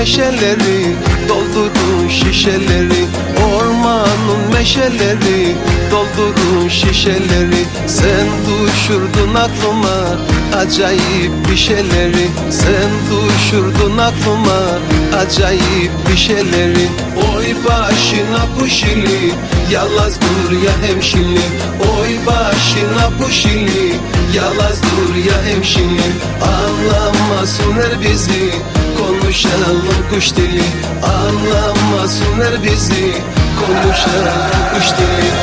neşeleri Doldurun şişeleri Ormanın meşeleri Doldurun şişeleri Sen düşürdün aklıma Acayip bir şeyleri Sen düşürdün aklıma Acayip bir şeyleri. Oy başına puşili Yalaz dur ya hemşinli Oy başına puşili Yalaz dur ya hemşinli Anlamasınlar bizi Konuşalım kuş dili Anlamasınlar bizi. Konuşalım kuş dili